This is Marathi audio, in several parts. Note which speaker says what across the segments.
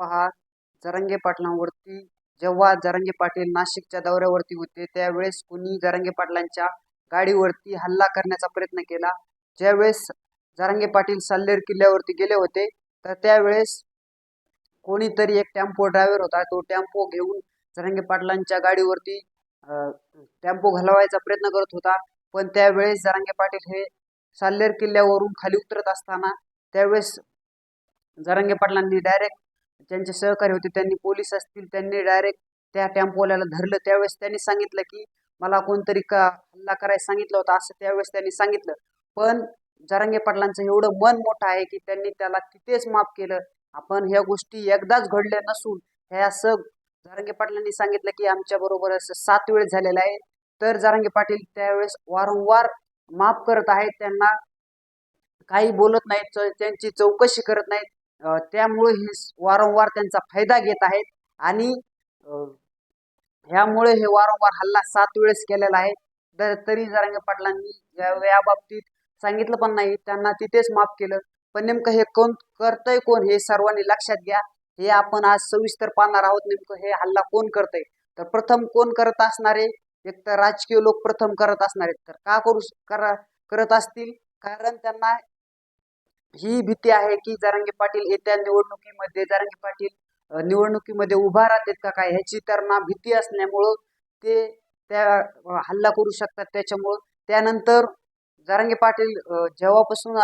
Speaker 1: पहा जरांगे पाटलांवरती. जेव्हा जरांगे पाटील नाशिकच्या दौऱ्यावरती होते त्यावेळेस कुणी जरांगे पाटलांच्या गाडीवरती हल्ला करण्याचा प्रयत्न केला? ज्यावेळेस जरांगे पाटील साल्लेर किल्ल्यावरती गेले होते तर त्यावेळेस कोणीतरी एक टेम्पो ड्रायव्हर होता. तो टेम्पो घेऊन जरांगे पाटलांच्या गाडीवरती टेम्पो घालवायचा प्रयत्न करत होता. पण त्यावेळेस जरांगे पाटील हे साल्लेर किल्ल्यावरून खाली उतरत असताना त्यावेळेस जरांगे पाटलांनी डायरेक्ट ज्यांचे सहकारी होते त्यांनी पोलीस असतील त्यांनी डायरेक्ट त्या टेम्पोवाल्याला धरलं. त्यावेळेस त्यांनी सांगितलं की मला कोणतरी का हल्ला करायला सांगितलं होतं असं त्यावेळेस त्यांनी सांगितलं. पण जरांगे पाटलांचं एवढं मन मोठं आहे की त्यांनी त्याला तिथेच माफ केलं. आपण ह्या गोष्टी एकदाच घडल्या नसून ह्या सग जरांगे पाटलांनी सांगितलं की आमच्या बरोबर असं सात वेळ झालेलं आहे. तर जरांगे पाटील त्यावेळेस वारंवार माफ करत आहेत. त्यांना काही बोलत नाहीत त्यांची चौकशी करत नाहीत. त्यामुळे हे वारंवार त्यांचा फायदा घेत आहेत आणि ह्यामुळे हे वारंवार हल्ला सात वेळेस केलेला आहे. तर तरी जरांगे पाटलांनी या या बाबतीत सांगितलं पण नाही. त्यांना तिथेच माफ केलं. पण नेमकं हे कोण करतंय कोण हे सर्वांनी लक्षात घ्या. हे आपण आज सविस्तर पाहणार आहोत नेमकं हे हल्ला कोण करतंय. तर प्रथम कोण करत असणारे एक तर राजकीय लोक प्रथम करत असणार आहेत. तर का करू करा करत असतील? कारण त्यांना ही भीती आहे की जरांगे पाटील येत्या निवडणुकीमध्ये जरांगे पाटील निवडणुकीमध्ये उभा राहतात का काय ह्याची त्यांना भीती असल्यामुळं ते त्या हल्ला करू शकतात त्याच्यामुळं. त्यानंतर जरांगे पाटील जेव्हापासून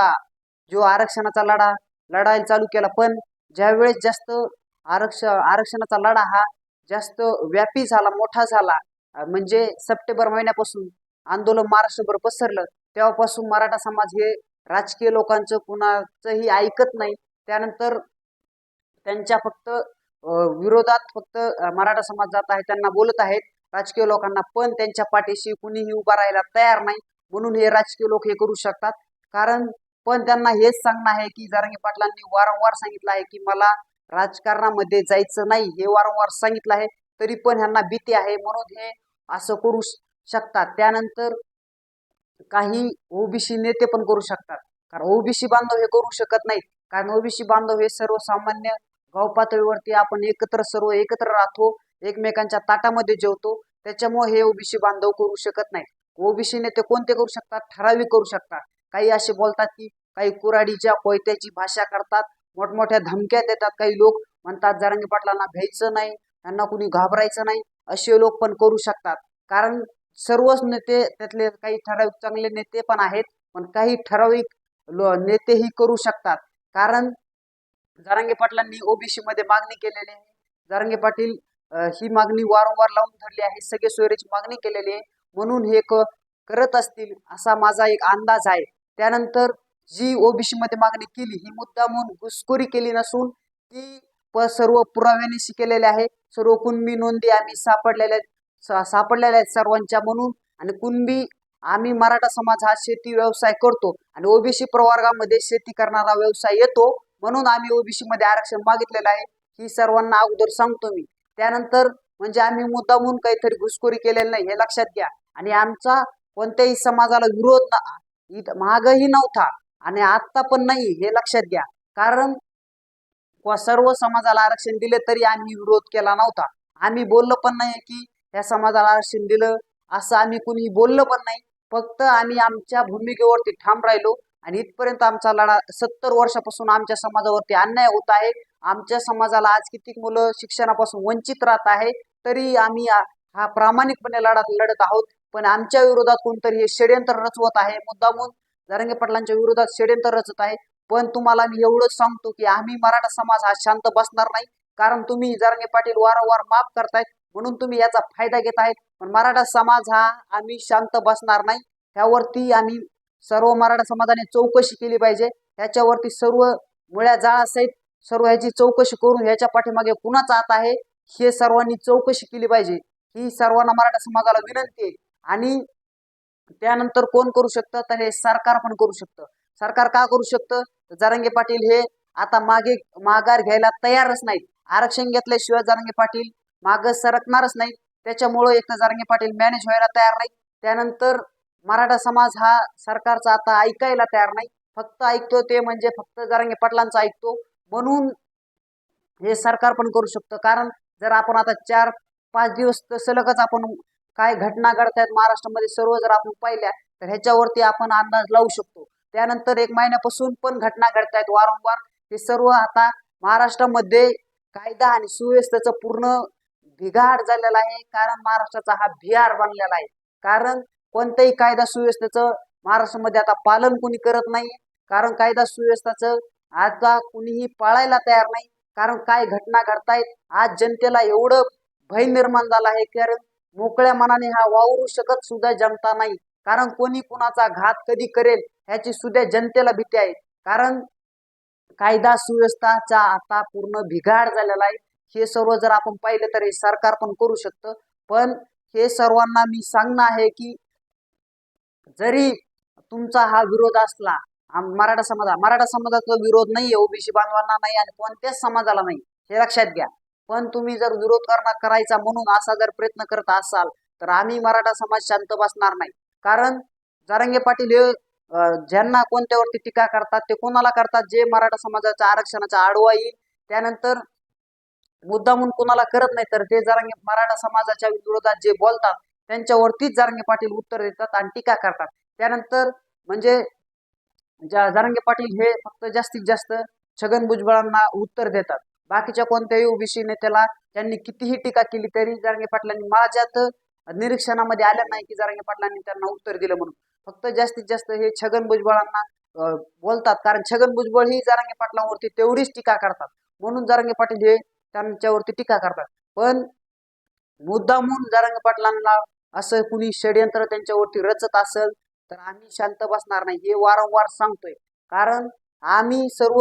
Speaker 1: जो आरक्षणाचा लढा लढायला चालू केला पण ज्यावेळेस जास्त आरक्ष आरक्षणाचा लढा हा जास्त व्यापी झाला मोठा झाला म्हणजे सप्टेंबर महिन्यापासून आंदोलन महाराष्ट्रभर पसरलं तेव्हापासून मराठा समाज हे राजकीय लोकांचं कुणाचंही ऐकत नाही. त्यानंतर त्यांच्या फक्त विरोधात फक्त मराठा समाज जात आहे त्यांना बोलत आहेत राजकीय लोकांना पण त्यांच्या पाठीशी कुणीही उभा राहायला तयार नाही म्हणून हे राजकीय लोक हे करू शकतात. कारण पण त्यांना हेच सांगणं आहे की जारंगी पाटलांनी वारंवार सांगितलं आहे की मला राजकारणामध्ये जायचं नाही हे वारंवार सांगितलं आहे तरी पण ह्यांना भीती आहे म्हणून हे असं करू शकतात. त्यानंतर काही ओबीसी नेते पण करू शकतात. कारण ओबीसी बांधव हे करू शकत नाहीत. कारण ओबीसी बांधव हे सर्वसामान्य गाव पातळीवरती आपण एकत्र सर्व एकत्र राहतो एकमेकांच्या ताटामध्ये जेवतो. त्याच्यामुळे हे ओबीसी बांधव करू शकत नाहीत. ओबीसी नेते कोणते करू शकतात? ठराविक करू शकतात. काही असे बोलतात की काही कुराडीच्या कोयत्याची भाषा करतात. मोठमोठ्या धमक्या देतात. काही लोक म्हणतात जारंगी पाटलांना भ्यायचं नाही. त्यांना कुणी घाबरायचं नाही. असे लोक पण करू शकतात. कारण सर्वच नेते त्यातले काही ठराविक चांगले नेते पण आहेत पण काही ठराविक नेतेही करू शकतात. कारण जरांगे पाटलांनी ओबीसी मध्ये मागणी केलेली आहे. जरांगे पाटील ही मागणी वारंवार लावून धरली आहे सगळे सोयरेची मागणी केलेली आहे. म्हणून हे क करत असतील असा माझा एक अंदाज आहे. त्यानंतर जी ओबीसी मध्ये मागणी केली ही मुद्दामून घुसखोरी केली नसून ती प सर्व पुराव्यानिशी केलेली आहे. सर्व कुणबी नोंदी आम्ही सापडलेल्या सापडलेल्या आहेत सर्वांच्या म्हणून. आणि कुणबी आम्ही मराठा समाज हा शेती व्यवसाय करतो. आणि ओबीसी प्रवर्गामध्ये शेती करणारा व्यवसाय येतो. म्हणून आम्ही ओबीसी मध्ये आरक्षण मागितलेलं आहे. ही सर्वांना अगोदर सांगतो मी. त्यानंतर म्हणजे आम्ही मुद्दामून काहीतरी घुसखोरी केलेली नाही हे लक्षात घ्या. आणि आमचा कोणत्याही समाजाला विरोध मागही नव्हता. आणि आत्ता पण नाही हे लक्षात घ्या. कारण सर्व समाजाला आरक्षण दिले तरी आम्ही विरोध केला नव्हता. आम्ही बोललो पण नाही की या समाजाला आरक्षण दिलं. असं आम्ही कुणी बोललो पण नाही. फक्त आम्ही आमच्या भूमिकेवरती ठाम राहिलो आणि इथपर्यंत आमचा लढा सत्तर वर्षापासून आमच्या समाजावरती अन्याय होत आहे. आमच्या समाजाला आज कितीक मुलं शिक्षणापासून वंचित राहत आहे तरी आम्ही हा प्रामाणिकपणे लढा लढत आहोत. पण आमच्या विरोधात कोणतरी हे षडयंत्र रचवत आहे. मुद्दामून जरंगे पाटलांच्या विरोधात षडयंत्र रचत आहे. पण तुम्हाला मी एवढंच सांगतो की आम्ही मराठा समाज हा शांत बसणार नाही. कारण तुम्ही जरंगे पाटील वारंवार माफ करतायत. म्हणून तुम्ही याचा फायदा घेत आहेत. पण मराठा समाज हा आम्ही शांत बसणार नाही. त्यावरती आम्ही सर्व मराठा समाजाने चौकशी केली पाहिजे. ह्याच्यावरती सर्व मुळ्या जाळासहित सर्व ह्याची चौकशी करून ह्याच्या पाठीमागे कुणाचा हात आहे हे सर्वांनी चौकशी केली पाहिजे. ही सर्वांना मराठा समाजाला विनंती आहे. आणि त्यानंतर कोण करू शकतं? तर हे सरकार पण करू शकतं. सरकार का करू शकतं? तर पाटील हे आता मागे माघार घ्यायला तयारच नाहीत. आरक्षण घेतल्याशिवाय जरांगे पाटील मागं सरकणारच नाही. त्याच्यामुळं एक तर पाटील मॅनेज व्हायला तयार नाही. त्यानंतर मराठा समाज हा सरकारचा आता ऐकायला तयार नाही. फक्त ऐकतो ते म्हणजे फक्त जारंगे पाटलांचा ऐकतो. म्हणून हे सरकार पण करू शकतं. कारण जर आपण आता चार पाच दिवस तर सलगच आपण काय घटना घडतायत महाराष्ट्रामध्ये सर्व जर आपण पाहिल्या तर ह्याच्यावरती आपण अंदाज लावू शकतो. त्यानंतर एक महिन्यापासून पण घटना घडतायत वारंवार. हे सर्व आता महाराष्ट्रामध्ये कायदा आणि सुव्यवस्थेचं पूर्ण बिघाड झालेला आहे. कारण महाराष्ट्राचा हा बिहार बनलेला आहे. कारण कोणत्याही कायदा सुव्यवस्थेचं महाराष्ट्रामध्ये आता पालन कोणी करत नाही. कारण कायदा सुव्यवस्थेचं आता कुणीही पाळायला तयार नाही. कारण काय घटना घडतायत? आज जनतेला एवढं भय निर्माण झालं आहे. कारण मोकळ्या मनाने हा वावरू शकत सुद्धा जनता नाही. कारण कोणी कुणाचा घात कधी करेल ह्याची सुद्धा जनतेला भीती आहे. कारण कायदा सुव्यवस्थाचा आता पूर्ण बिघाड झालेला आहे. हे सर्व जर आपण पाहिलं तर हे सरकार पण करू शकतं. पण हे सर्वांना मी सांगणं आहे की जरी तुमचा हा विरोध असला मराठा समाजा मराठा समाजाचा विरोध नाही ओबीसी बांधवांना नाही आणि कोणत्याच समाजाला नाही हे लक्षात घ्या. पण तुम्ही जर विरोध करणार करायचा म्हणून असा जर प्रयत्न करत असाल तर आम्ही मराठा समाज शांत बसणार नाही. कारण जारंगे पाटील हे ज्यांना कोणत्यावरती टीका करतात ते कोणाला करतात? जे मराठा समाजाच्या आरक्षणाचा आडवा येईल त्यानंतर मुद्दामून कोणाला करत नाही तर ते जरांगे मराठा समाजाच्या विरोधात जे बोलतात त्यांच्यावरतीच जारंगे पाटील उत्तर देतात आणि टीका करतात. त्यानंतर म्हणजे ज्या जारंगे पाटील हे फक्त जास्तीत जास्त छगन भुजबळांना उत्तर देतात. बाकीच्या कोणत्याही ओबीसी नेत्याला त्यांनी कितीही टीका केली तरी जारंगे पाटलांनी माझ्यात निरीक्षणामध्ये आल्या नाही की जारंगे पाटलांनी त्यांना उत्तर दिलं म्हणून. फक्त जास्तीत जास्त हे छगन भुजबळांना बोलतात. कारण छगन भुजबळ ही जारंगे पाटलांवरती तेवढीच टीका करतात. म्हणून जारंगे पाटील हे त्यांच्यावरती टीका करतात. पण मुद्दा म्हणून जारंगे पाटलांना असं कुणी षडयंत्र त्यांच्यावरती रचत असेल तर आम्ही शांत बसणार नाही. हे वारंवार सांगतोय. कारण आम्ही सर्व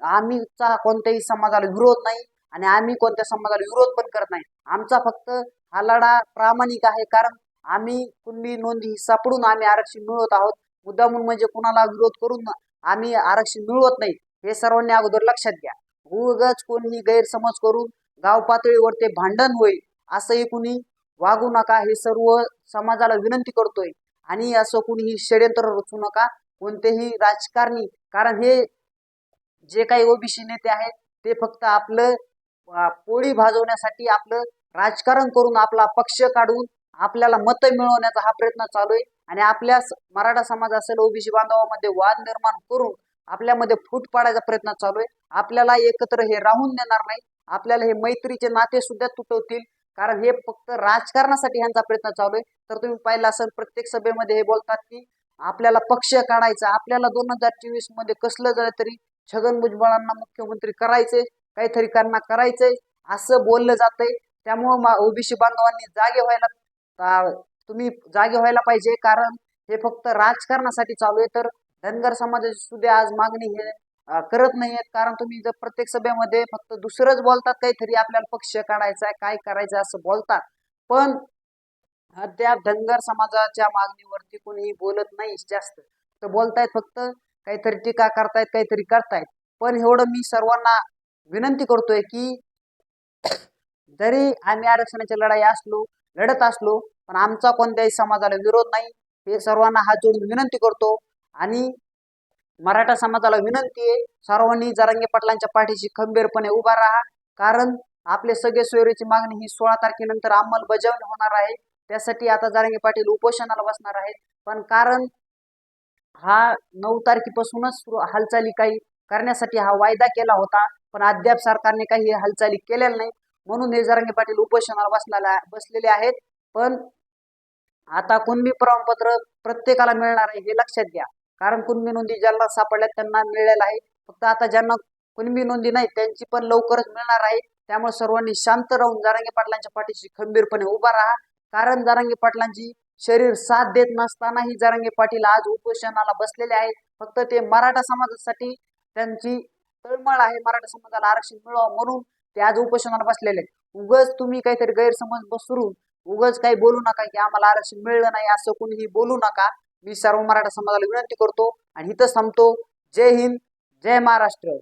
Speaker 1: आम्हीचा कोणत्याही समाजाला विरोध नाही आणि आम्ही कोणत्या समाजाला विरोध पण करत नाही. आमचा फक्त हा लढा प्रामाणिक आहे. कारण आम्ही कुणबी नोंदी सापडून आम्ही आरक्षण मिळवत आहोत. मुद्दा म्हणून म्हणजे कुणाला विरोध करून आम्ही आरक्षण मिळवत नाही. हे सर्वांनी अगोदर लक्षात घ्या. उगच कोणी गैरसमज करून गाव पातळीवर ते भांडण होईल असंही कुणी वागू नका हे सर्व समाजाला विनंती करतोय. आणि असं कुणीही षडयंत्र रचू नका कोणतेही राजकारणी कारण हे जे काही ओबीसी नेते आहेत ते फक्त आपलं पोळी भाजवण्यासाठी आपलं राजकारण करून आपला पक्ष काढून आपल्याला मतं मिळवण्याचा हा प्रयत्न चालू आहे. आणि आपल्या मराठा समाज असेल ओबीसी बांधवामध्ये वाद निर्माण करून आपल्यामध्ये फूट पाडायचा प्रयत्न चालू आहे. आपल्याला एकत्र हे राहून देणार नाही. आपल्याला हे मैत्रीचे नाते सुद्धा तुटवतील. कारण हे फक्त राजकारणासाठी ह्यांचा प्रयत्न चालू आहे. तर तुम्ही पाहिलं असेल प्रत्येक सभेमध्ये हे बोलतात की आपल्याला पक्ष काढायचा आपल्याला दोन हजार चोवीसमध्ये कसलं झालं तरी छगन भुजबळांना मुख्यमंत्री करायचे काहीतरी त्यांना करायचंय असं बोललं जातंय. त्यामुळं ओबीसी बांधवांनी जागे व्हायला तुम्ही जागे व्हायला पाहिजे. कारण हे फक्त राजकारणासाठी चालू आहे. तर धनगर समाजाची सुद्धा आज मागणी हे करत नाहीयेत. कारण तुम्ही जर प्रत्येक सभेमध्ये फक्त दुसरंच बोलतात काहीतरी आपल्याला पक्ष काढायचा आहे काय करायचं असं बोलतात. पण अद्याप धनगर समाजाच्या मागणीवरती कोणीही बोलत नाही जास्त. तर बोलतायत फक्त काहीतरी टीका करतायत काहीतरी करतायत. पण एवढं मी सर्वांना विनंती करतोय की जरी आम्ही आरक्षणाची लढाई असलो लढत असलो पण आमचा कोणत्याही समाजाला विरोध नाही. हे सर्वांना हात जोडून विनंती करतो. आणि मराठा समाजाला विनंती आहे सर्वांनी जरांगे पाटलांच्या पाठीशी खंबीरपणे उभा राहा. कारण आपले सगळे सोयरीची मागणी ही सोळा तारखेनंतर अंमलबजावणी होणार आहे. त्यासाठी आता जारंगे पाटील उपोषणाला बसणार आहेत. पण कारण हा नऊ तारखेपासूनच हालचाली काही करण्यासाठी हा वायदा केला होता. पण अद्याप सरकारने काही हालचाली केलेल्या नाही म्हणून हे जारंगे पाटील उपोषणाला बसलेला बसलेले आहेत. पण आता कुणबी प्रमाणपत्र प्रत्येकाला मिळणार आहे हे लक्षात घ्या. कारण कुणबी नोंदी ज्यांना सापडल्या त्यांना मिळालेला आहे. फक्त आता ज्यांना कुणबी नोंदी नाही त्यांची पण लवकरच मिळणार आहे. त्यामुळे सर्वांनी शांत राहून जारंगी पाटलांच्या पाठीशी खंबीरपणे उभा राहा. कारण जारंगी पाटलांची शरीर साथ देत नसतानाही जारंगी पाटील आज उपोषणाला बसलेले आहेत. फक्त ते मराठा समाजासाठी त्यांची तळमळ आहे. मराठा समाजाला आरक्षण मिळावं म्हणून ते आज उपोषणाला बसलेले आहेत. उगच तुम्ही काहीतरी गैरसमज बसरून उगच काही बोलू नका की आम्हाला आरक्षण मिळलं नाही असं कोणीही बोलू नका. मी सर्व मराठा समाजाला विनंती करतो आणि इथं थांबतो जय हिंद जय महाराष्ट्र.